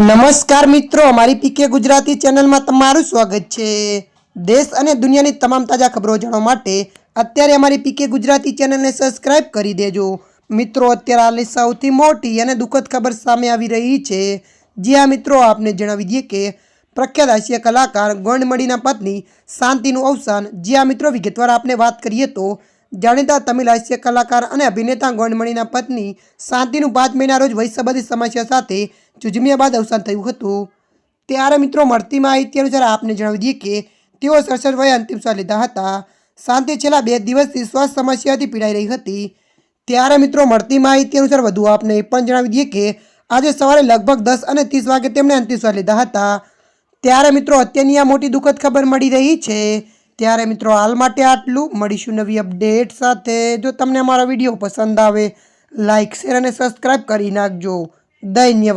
નમસ્કાર મિત્રો, અમારી પીકે ગુજરાતી ચેનલમાં તમારું સ્વાગત છે. દેશ અને દુનિયાની તમામ તાજા ખબરો જાણવા માટે અત્યારે અમારી પીકે ગુજરાતી ચેનલને સબસ્ક્રાઇબ કરી દેજો. મિત્રો, અત્યારે હાલની સૌથી મોટી અને દુઃખદ ખબર સામે આવી રહી છે. જ્યાં મિત્રો, આપને જણાવી દઈએ કે પ્રખ્યાત હાસ્ય કલાકાર ગોંડમડીના પત્ની શાંતિનું અવસાન. જ્યાં મિત્રો, વિગતવાર આપણે વાત કરીએ તો જાણીતા તમિલ હાસ્ય કલાકાર અને અભિનેતા ગોંડમણીના પત્ની શાંતિનું પાંચ મહિના રોજ વય સમસ્યા સાથે જુજમ્યા બાદ અવસાન થયું હતું. ત્યારે મિત્રો મળતી માહિતી અનુસાર આપને જણાવી દઈએ કે તેઓ સડસઠ વયે અંતિમ શ્વાસ લીધા હતા. શાંતિ છેલ્લા બે દિવસથી શ્વાસ સમસ્યાથી પીડાઈ રહી હતી. ત્યારે મિત્રો મળતી માહિતી અનુસાર વધુ આપને એ પણ જણાવી દઈએ કે આજે સવારે લગભગ દસ અને ત્રીસ વાગે તેમણે અંતિમ શ્વાસ લીધા હતા. ત્યારે મિત્રો અત્યારની આ મોટી દુઃખદ ખબર મળી રહી છે. ત્યારે મિત્રો હાલ માટે આટલું. મળીશું નવી અપડેટ સાથે. જો તમને અમારો વીડિયો પસંદ આવે લાઇક શેર અને સબસ્ક્રાઈબ કરી નાખજો. дай мне